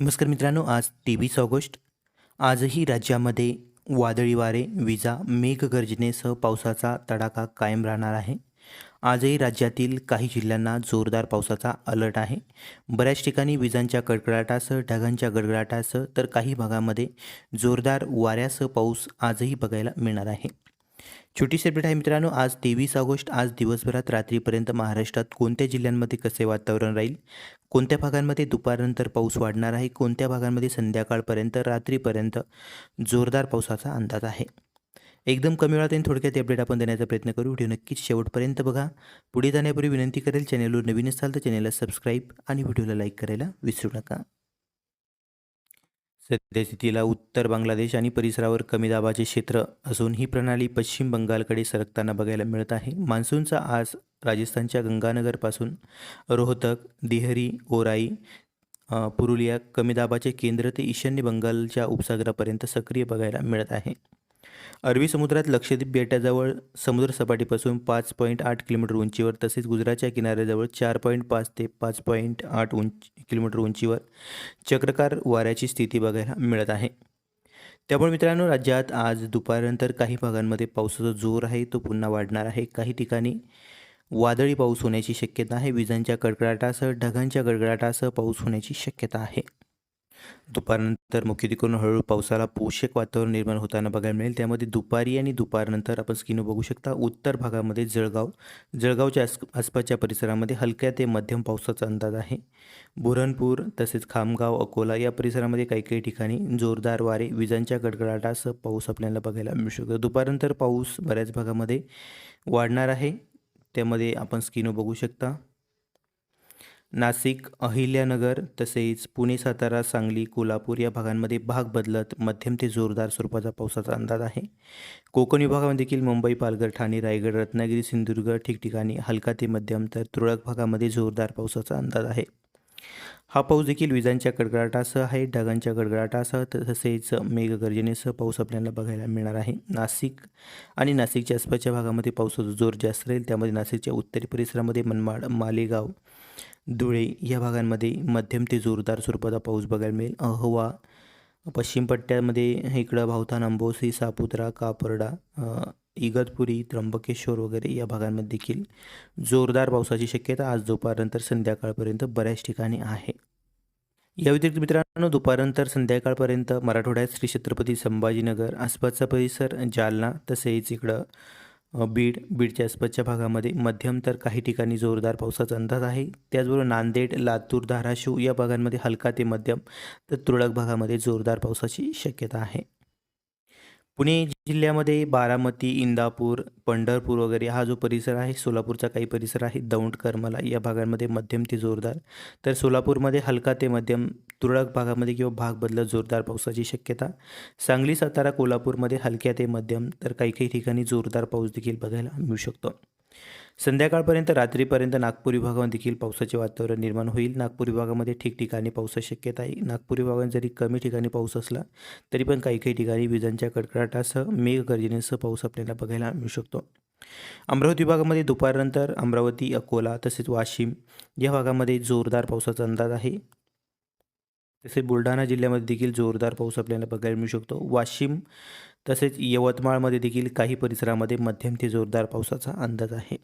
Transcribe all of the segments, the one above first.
नमस्कार मित्रांनो आज तेवीस ऑगस्ट. आजही राज्यामध्ये वादळी वारे विजा मेघगर्जनेसह पावसाचा तडाखा कायम राहणार आहे. आजही राज्यातील काही जिल्ह्यांना जोरदार पावसाचा अलर्ट आहे. बऱ्याच ठिकाणी विजांच्या कडकडाटासह ढगांच्या गडगडाटासह तर काही भागामध्ये जोरदार वाऱ्यासह पाऊस आजही बघायला मिळणार आहे. छोटी सेपरेट आहे मित्रांनो आज तेवीस ऑगस्ट आज दिवसभरात रात्रीपर्यंत महाराष्ट्रात कोणत्या जिल्ह्यांमध्ये कसे वातावरण राहील? कोणत्या भागांमध्ये दुपारनंतर पाऊस वाढणार आहे? कोणत्या भागांमध्ये संध्याकाळपर्यंत रात्रीपर्यंत जोरदार पावसाचा अंदाज आहे? एकदम कमी वेळात आणि थोडक्यात अपडेट आपण देण्याचा प्रयत्न करू. व्हिडिओ नक्कीच शेवटपर्यंत बघा. पुढे जाण्यापूर्वी विनंती करेल चॅनलवर नवीन असाल तर चॅनलला सबस्क्राईब आणि व्हिडिओला लाईक करायला विसरू नका. सद्यस्थितीला उत्तर बांगलादेश आणि परिसरावर कमी दाबाचे क्षेत्र असून ही प्रणाली पश्चिम बंगालकडे सरकताना बघायला मिळत आहे. मान्सूनचा आज राजस्थानच्या गंगानगरपासून रोहतक दिहरी ओराई पुरुलिया कमी दाबाचे केंद्र ते ईशान्य बंगालच्या उपसागरापर्यंत सक्रिय बघायला मिळत आहे. अरबी समुद्रात लक्षद्वीप बेटाजवळ समुद्रसपाटीपासून पाच पॉईंट आठ किलोमीटर उंचीवर तसेच गुजरातच्या किनाऱ्याजवळ चार पॉईंट पाच ते पाच पॉईंट आठ उंच किलोमीटर उंचीवर चक्रकार वाऱ्याची स्थिती बघायला मिळत आहे. त्यामुळे मित्रांनो राज्यात आज दुपारनंतर काही भागांमध्ये पावसाचा जोर आहे तो पुन्हा वाढणार आहे. काही ठिकाणी वादळी पाऊस होण्याची शक्यता आहे. विजांच्या कडकडाटासह ढगांच्या गडगडाटासह पाऊस होण्याची शक्यता आहे. दुपारनंतर मुख्यत्वेकरून हळूहळू पावसाला पोषक वातावरण निर्माण होताना बघायला मिळेल. त्यामध्ये दुपारी आणि दुपारनंतर आपण स्किन बघू शकता. उत्तर भागामध्ये जळगाव जळगावच्या आस आसपासच्या परिसरामध्ये हलक्या ते मध्यम पावसाचा अंदाज आहे. बुरणपूर तसेच खामगाव अकोला या परिसरामध्ये काही काही ठिकाणी जोरदार वारे विजांच्या गडगडाटासह पाऊस आपल्याला बघायला मिळू शकतो. दुपारनंतर पाऊस बऱ्याच भागामध्ये वाढणार आहे. त्यामध्ये आपण स्किनो बघू शकता. नाशिक अहिल्यानगर तसेच पुणे सातारा सांगली कोल्हापूर या भागांमध्ये भाग बदलत मध्यम ते जोरदार स्वरूपाचा पावसाचा अंदाज आहे. कोकण विभागामध्ये देखील मुंबई पालघर ठाणे रायगड रत्नागिरी सिंधुदुर्ग ठिकठिकाणी हलका ते मध्यम तर तुरळक भागामध्ये जोरदार पावसाचा अंदाज आहे. हा पाऊस देखील विजांच्या कडकडाटासह आहे ढगांच्या गडगडाटासह तसेच मेघगर्जनेसह पाऊस आपल्याला बघायला मिळणार आहे. नाशिक आणि नाशिकच्या आसपासच्या भागामध्ये पावसाचा जोर जास्त राहील त्यामध्ये नाशिकच्या उत्तरी परिसरामध्ये मनमाड मालेगाव धुळे या भागांमध्ये मध्यम ते जोरदार स्वरूपाचा पाऊस बघायला मिळेल. अहवा पश्चिम पट्ट्यामध्ये इकडं भावतान अंबोसी सापुत्रा कापरडा इगतपुरी त्र्यंबकेश्वर वगैरे या भागांमध्ये देखील जोरदार पावसाची शक्यता आज दुपारनंतर संध्याकाळपर्यंत बऱ्याच ठिकाणी आहे. या व्यतिरिक्त मित्रांनो दुपारनंतर संध्याकाळपर्यंत मराठवाड्यात श्री छत्रपती संभाजीनगर आसपासचा परिसर जालना तसेच इकडं बीड बीडच्या आसपासच्या भागामध्ये मध्यम तर काही ठिकाणी जोरदार पावसाचा अंदाज आहे. त्याचबरोबर नांदेड लातूर धाराशिव या भागांमध्ये हलका ते मध्यम तर तुरळक भागामध्ये जोरदार पावसाची शक्यता आहे. पुणे जिल्ह्यामध्ये बारामती इंदापूर पंढरपूर वगैरे हा जो परिसर आहे सोलापूरचा काही परिसर आहे दौंड करमला या भागांमध्ये मध्यम ते जोरदार. तर सोलापूरमध्ये हलका ते मध्यम तुरळक भागामध्ये किंवा भाग बदलत जोरदार पावसाची शक्यता. सांगली सातारा कोल्हापूरमध्ये हलक्या ते मध्यम तर काही काही ठिकाणी जोरदार पाऊस देखील बघायला मिळू शकतो. संध्याकाळपर्यंत रात्रीपर्यंत नागपूर विभागामध्ये देखील पावसाचे वातावरण निर्माण होईल. नागपूर विभागामध्ये ठिकठिकाणी पावसाची शक्यता आहे. नागपूर विभागात जरी कमी ठिकाणी पाऊस असला तरी पण काही काही ठिकाणी विजांच्या कडकडाटासह मेघगर्जनेसह पाऊस आपल्याला बघायला मिळू शकतो. अमरावती विभागामध्ये दुपारनंतर अमरावती अकोला तसेच वाशिम या भागामध्ये जोरदार पावसाचा अंदाज आहे. तसेच बुलढाणा जिल्ह्यामध्ये देखील जोरदार पाऊस आपल्याला बघायला मिळू शकतो. वाशिम तसेच यवतमाळमध्ये देखील काही परिसरामध्ये मध्यम ते जोरदार पावसाचा अंदाज आहे.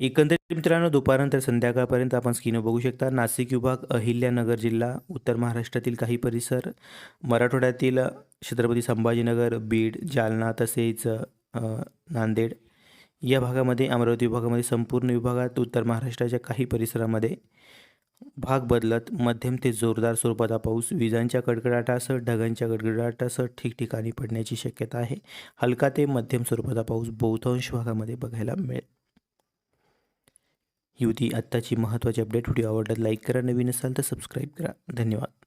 एकंदरीत मित्रांनो दुपारनंतर संध्याकाळपर्यंत आपण स्किनो बघू शकता नाशिक विभाग अहिल्यानगर जिल्हा उत्तर महाराष्ट्रातील काही परिसर मराठवाड्यातील छत्रपती संभाजीनगर बीड जालना तसेच नांदेड या भागामध्ये अमरावती विभागामध्ये संपूर्ण विभागात उत्तर महाराष्ट्राच्या काही परिसरामध्ये भाग बदलत मध्यम ते जोरदार स्वरूपाचा पाऊस विजांच्या कडकडाटासह ढगांच्या गडगडाटासह ठिकठिकाणी पडण्याची शक्यता आहे. हलका ते मध्यम स्वरूपाचा पाऊस बहुतांश भागामध्ये बघायला मिळेल. ही होती आत्ताची महत्त्वाची अपडेट व्हिडिओ आवडतात लाईक करा नवीन असाल तर सबस्क्राईब करा. धन्यवाद.